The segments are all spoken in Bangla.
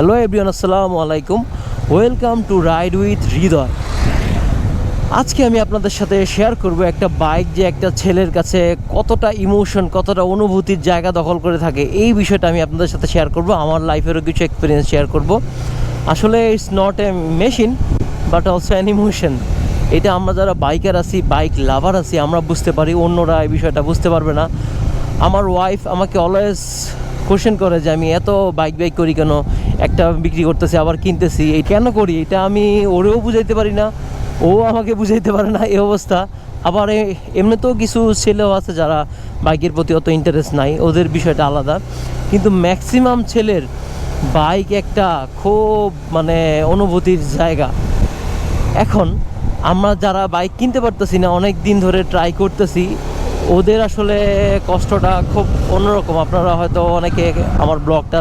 হ্যালো এভরিওয়ান আসসালামু আলাইকুম welcome to ride with Hridoy আজকে আমি আপনাদের সাথে শেয়ার করব একটা বাইক যে একটা ছেলের কাছে কতটা ইমোশন কতটা অনুভূতির জায়গা দখল করে থাকে। এই বিষয়টা আমি আপনাদের সাথে শেয়ার করব, আমার লাইফেরও কিছু এক্সপিরিয়েন্স শেয়ার করব। আসলে it's not a machine but also an emotion এটা আমরা যারা বাইকার আছি বাইক লাভার আছি, আমরা বুঝতে পারি, অন্যরা এই বিষয়টা বুঝতে পারবে না। আমার ওয়াইফ আমাকে অলওয়েজ কোশ্চেন করে যে আমি এত বাইক বাইক করি কেন? একটা বিক্রি করতেছি, আবার কিনতেছি। এই কেন করি? এটা আমি ওরেও বুঝাইতে পারি না, ও আমাকে বুঝাইতে পারে না, এই অবস্থা। আবার এমনিতেও কিছু ছেলেও আছে যারা বাইকের প্রতি অত ইন্টারেস্ট নাই, ওদের বিষয়টা আলাদা। কিন্তু ম্যাক্সিমাম ছেলের বাইক একটা খুব মানে অনুভূতির জায়গা। এখন আমরা যারা বাইক কিনতে পারতেছি না, অনেক দিন ধরে ট্রাই করতেছি, ওদের আসলে কষ্টটা খুব অন্যরকম। আপনারা হয়তো অনেকে আমার ব্লগটা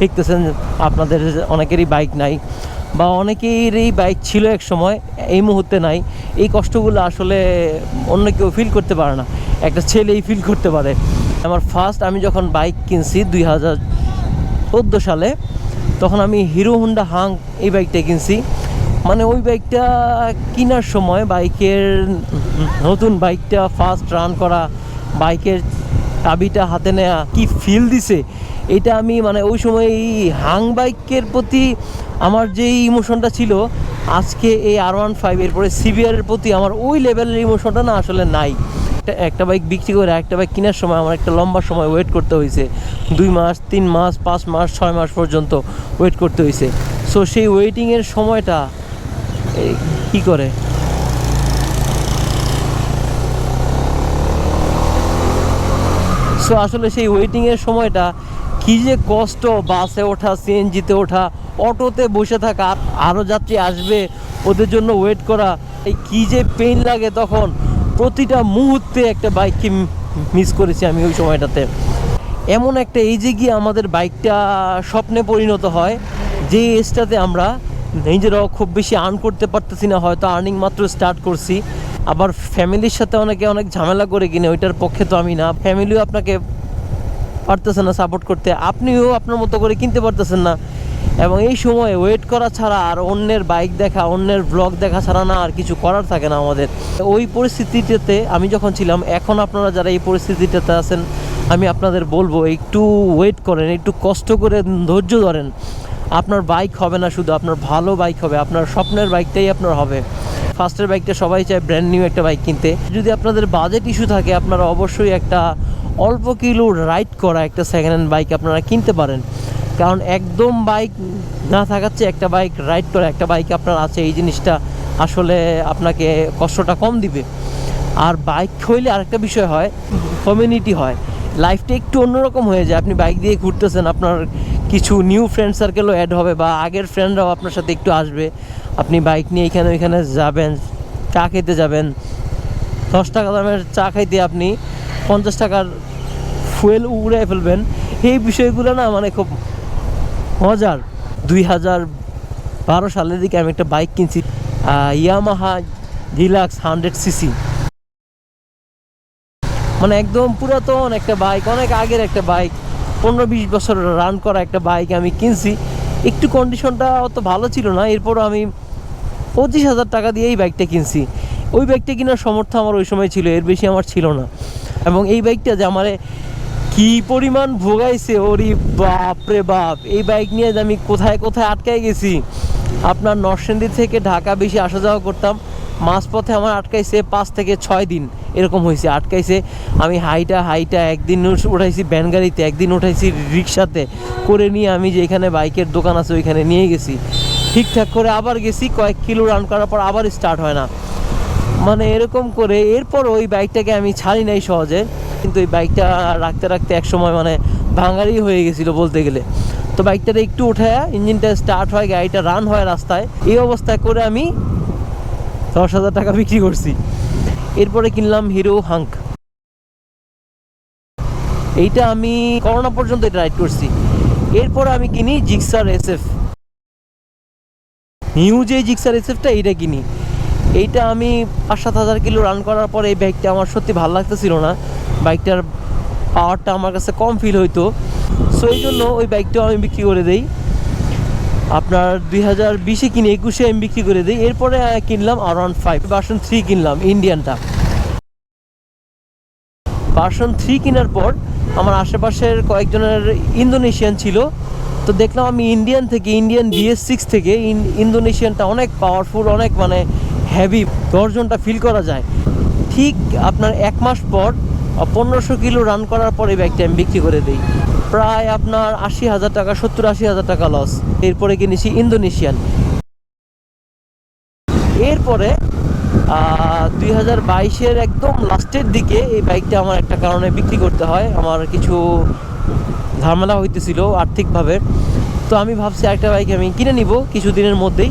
দেখতেছেন আপনাদের অনেকেরই বাইক নাই বা অনেকেরই বাইক ছিল এক সময়, এই মুহূর্তে নাই। এই কষ্টগুলো আসলে অন্য কেউ ফিল করতে পারে না। একটা ছেলেই ফিল করতে পারে। আমার ফার্স্ট আমি যখন বাইক কিনছি দুই হাজার চোদ্দ সালে, তখন আমি হিরো হোন্ডা হাং এই বাইকটা কিনছি। মানে ওই বাইকটা কেনার সময় বাইকের নতুন বাইকটা ফার্স্ট রান করা বাইকের চাবিটা হাতে নেয়া কি ফিল দিছে? এটা আমি মানে ওই সময় এই হাং বাইকের প্রতি আমার যে ইমোশনটা ছিল, আজকে এই আর ওয়ান ফাইভ এরপরে সিবিআরের প্রতি আমার ওই লেভেলের ইমোশনটা না আসলে নাই। একটা বাইক বিক্রি করে একটা বাইক কেনার সময় আমার একটা লম্বা সময় ওয়েট করতে হয়েছে। দুই মাস, তিন মাস, পাঁচ মাস, ছয় মাস পর্যন্ত ওয়েট করতে হয়েছে। সো সেই ওয়েটিংয়ের সময়টা কি করে? সো আসলে সেই ওয়েটিংয়ের সময়টা কি যে কষ্ট বাসে ওঠা, সিএনজিতে ওঠা, অটোতে বসে থাকা আরও যাত্রী আসবে ওদের জন্য ওয়েট করা, এই কি যে পেইন লাগে তখন। প্রতিটা মুহূর্তে একটা বাইককে মিস করেছি আমি ওই সময়টাতে। এমন একটা এজে গিয়ে আমাদের বাইকটা স্বপ্নে পরিণত হয় যে এজটাতে আমরা নিজেরাও খুব বেশি আর্ন করতে পারতেছি না, হয়তো আর্নিং মাত্র স্টার্ট করছি। আবার ফ্যামিলির সাথে অনেকে অনেক ঝামেলা করে কিনে, ওইটার পক্ষে তো আমি না। ফ্যামিলিও আপনাকে পারতেছেন না সাপোর্ট করতে, আপনিও আপনার মতো করে কিনতে পারতেছেন না। এবং এই সময়ে ওয়েট করা ছাড়া আর অন্যের বাইক দেখা, অন্যের ব্লগ দেখা ছাড়া না আর কিছু করার থাকে না আমাদের। ওই পরিস্থিতিটাতে আমি যখন ছিলাম, এখন আপনারা যারা এই পরিস্থিতিটাতে আছেন, আমি আপনাদের বলব, একটু ওয়েট করেন, একটু কষ্ট করে ধৈর্য ধরেন। আপনার বাইক হবে না শুধু, আপনার ভালো বাইক হবে, আপনার স্বপ্নের বাইকটাই আপনার হবে। ফার্স্টের বাইকটা সবাই চায় ব্র্যান্ড নিউ একটা বাইক কিনতে। যদি আপনাদের বাজেট ইস্যু থাকে, আপনারা অবশ্যই একটা অল্প কিলো রাইড করা একটা সেকেন্ড হ্যান্ড বাইক আপনারা কিনতে পারেন। কারণ একদম বাইক না থাকার চেয়ে একটা বাইক রাইড করা একটা বাইক আপনার আছে, এই জিনিসটা আসলে আপনাকে কষ্টটা কম দিবে। আর বাইক হইলে আরেকটা বিষয় হয় কমিউনিটি হয়। লাইফটা একটু অন্যরকম হয়ে যায়। আপনি বাইক দিয়ে ঘুরতেছেন, আপনার কিছু নিউ ফ্রেন্ড সার্কেলও অ্যাড হবে বা আগের ফ্রেন্ডরাও আপনার সাথে একটু আসবে। আপনি বাইক নিয়ে এখানে ওইখানে যাবেন, চা খেতে যাবেন। দশ টাকা দামের চা খাইতে আপনি পঞ্চাশ টাকার ফুয়েল উড়ে ফেলবেন, এই বিষয়গুলো না মানে খুব মজার। দুই হাজার বারো সালের দিকে আমি একটা বাইক কিনছি ইয়ামাহা ডিলাক্স হান্ড্রেড সিসি মানে একদম পুরাতন একটা বাইক, অনেক আগের একটা বাইক, পনেরো বিশ বছর রান করা একটা বাইক আমি কিনছি। একটু কন্ডিশনটা অত ভালো ছিল না, এরপরও আমি পঁচিশ হাজার টাকা দিয়ে এই বাইকটা কিনছি। ওই বাইকটা কেনার সামর্থ্য আমার ওই সময় ছিল, এর বেশি আমার ছিল না। এবং এই বাইকটা যে আমার কি পরিমাণ ভোগাইছে, ওরি বাপ রে বাপ। এই বাইক নিয়ে যে আমি কোথায় কোথায় আটকায় গেছি, আপনার নরসিংদী থেকে ঢাকা বেশি আসা যাওয়া করতাম। মাঝপথে আমার আটকাইছে পাঁচ থেকে ছয় দিন, এরকম হয়েছে। আটকাইছে, আমি হাইটা হাইটা একদিন উঠাইছি ভ্যান গাড়িতে, একদিন উঠাইছি রিক্সাতে করে নিয়ে আমি যে এখানে বাইকের দোকান আছে, ওইখানে নিয়ে গেছি। ঠিকঠাক করে আবার গেছি, কয়েক কিলো রান করার পর আবার স্টার্ট হয় না। মানে এরকম করে এরপর ওই বাইকটাকে আমি ছাড়ি নাই সহজে। কিন্তু এই বাইকটা রাখতে রাখতে এক সময় মানে ভাঙারি হয়ে গেছিল বলতে গেলে। তো বাইকটাতে একটু উঠে ইঞ্জিনটা স্টার্ট হয়, গাড়িটা রান হয় রাস্তায়। এই অবস্থায় করে আমি দশ হাজার টাকা বিক্রি করছি। এরপরে কিনলাম হিরো হাঙ্ক। এইটা আমি করোনা পর্যন্ত এটা রাইড করছি। এরপর আমি কিনি জিক্সার এসএফ নিউ যে জিক্সার এসএফটা এইটা কিনি। এইটা আমি পাঁচ সাত হাজার কিলো রান করার পর এই বাইকটা আমার সত্যি ভালো লাগতেছিল না। বাইকটার পাওয়ারটা আমার কাছে কম ফিল হইতো। সো এই জন্য ওই বাইকটাও আমি বিক্রি করে দেই। আপনার দুই হাজার বিশে কিনে একুশে আমি বিক্রি করে দিই। এরপরে কিনলাম আরাউন্ড ফাইভ ভার্সন থ্রি কিনলাম ইন্ডিয়ানটা ভার্সন থ্রি কেনার পর আমার আশেপাশের কয়েকজনের ইন্দোনেশিয়ান ছিল। তো দেখলাম আমি ইন্ডিয়ান থেকে ইন্ডিয়ান ডিএস সিক্স থেকে, ইন- ইন্দোনেশিয়ানটা অনেক পাওয়ারফুল অনেক মানে হেভি গর্জনটা ফিল করা যায়। ঠিক আপনার এক মাস পর পনেরোশো কিলো রান করার পরে ব্যাগটা আমি বিক্রি করে দিই। প্রায় আপনার আশি হাজার টাকা, সত্তর আশি হাজার টাকা লস এরপরে কিনেছি ইন্দোনেশিয়ান। এরপরে দুই হাজার বাইশের একদম লাস্টের দিকে এই বাইকটা আমার একটা কারণে বিক্রি করতে হয়। আমার কিছু ঝামেলা হইতেছিল আর্থিকভাবে। তো আমি ভাবছি একটা বাইক আমি কিনে নিব কিছুদিনের মধ্যেই।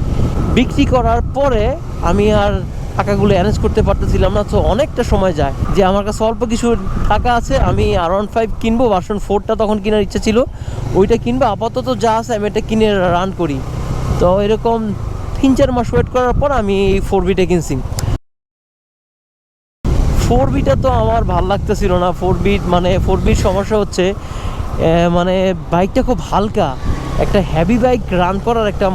বিক্রি করার পরে আমি আর টাকাগুলো অ্যারেঞ্জ করতে পারতেছিলাম না, তো অনেকটা সময় যায়। যে আমার কাছে অল্প কিছু টাকা আছে, আমি আর ওয়ান ফাইভ কিনবো ভার্সন ফোরটা তখন কেনার ইচ্ছা ছিল। ওইটা কিনবো, আপাতত যা আছে আমি এটা কিনে রান করি। তো এরকম তিন চার মাস ওয়েট করার পর আমি ফোর বিটা কিনছি। ফোর বিটা তো আমার ভালো লাগতেছিল না। ফোর বিট মানে ফোর বিট সমস্যা হচ্ছে মানে বাইকটা খুব হালকা। একটা হ্যাভি বাইক রান করার একটা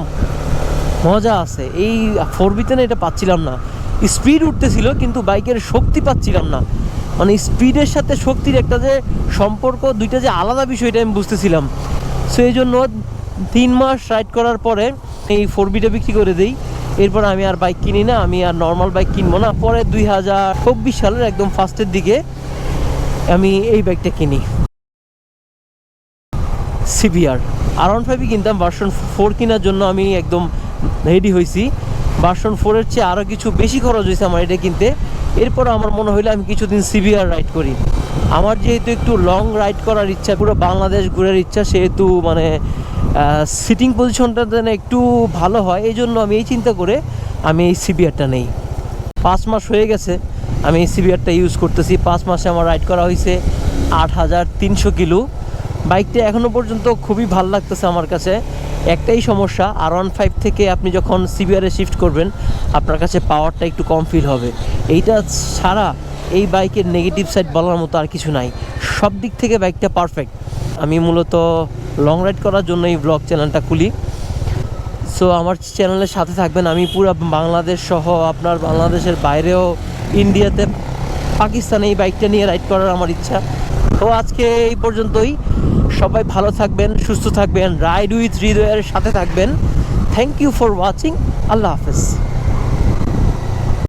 মজা আছে। এই ফোর বিতে না এটা পাচ্ছিলাম না। স্পিড উঠতেছিল, কিন্তু বাইকের শক্তি পাচ্ছিলাম না। মানে স্পিডের সাথে শক্তির একটা যে সম্পর্ক, দুইটা যে আলাদা বিষয় এটা আমি বুঝতেছিলাম। সো এই জন্য তিন মাস রাইড করার পরে এই ফোর বিটা বিক্রি করে দিই। এরপর আমি আর বাইক কিনি না, আমি আর নর্মাল বাইক কিনবো না। পরে দুই হাজার চব্বিশ সালের একদম ফার্স্টের দিকে আমি এই বাইকটা কিনি। সিবিআর আর ওয়ান ফাইভই কিনতাম ভার্সন ফোর কেনার জন্য আমি একদম রেডি হয়েছি ভার্সন ফোরের চেয়ে আরও কিছু বেশি খরচ হয়েছে আমার এটা কিনতে। এরপর আমার মনে হইল আমি কিছুদিন সিবিআর রাইড করি। আমার যেহেতু একটু লং রাইড করার ইচ্ছা, পুরো বাংলাদেশ ঘুরার ইচ্ছা, সেহেতু মানে সিটিং পজিশনটা যেন একটু ভালো হয় এই জন্য আমি এই চিন্তা করে আমি এই সিবিআরটা নেই। পাঁচ মাস হয়ে গেছে, আমি এই সিবিআরটা ইউজ করতেছি। পাঁচ মাসে আমার রাইড করা হয়েছে আট হাজার তিনশো কিলো। বাইকটা এখনও পর্যন্ত খুবই ভালো লাগতেছে আমার কাছে। একটাই সমস্যা আর ওয়ান ফাইভ থেকে আপনি যখন সিবিআরে শিফট করবেন, আপনার কাছে পাওয়ারটা একটু কম ফিল হবে। এইটা ছাড়া এই বাইকের নেগেটিভ সাইড বলার মতো আর কিছু নাই। সব দিক থেকে বাইকটা পারফেক্ট আমি মূলত লং রাইড করার জন্য এই ব্লগ চ্যানেলটা খুলি। সো আমার চ্যানেলের সাথে থাকবেন আমি পুরো বাংলাদেশ সহ আপনার বাংলাদেশের বাইরেও ইন্ডিয়াতে পাকিস্তানে এই বাইকটা নিয়ে রাইড করার আমার ইচ্ছা। তো আজকে এই পর্যন্তই। সবাই ভালো থাকবেন, সুস্থ থাকবেন রাইড উইথ হৃদয়ের সাথে থাকবেন। থ্যাংক ইউ ফর ওয়াচিং আল্লাহ হাফেজ।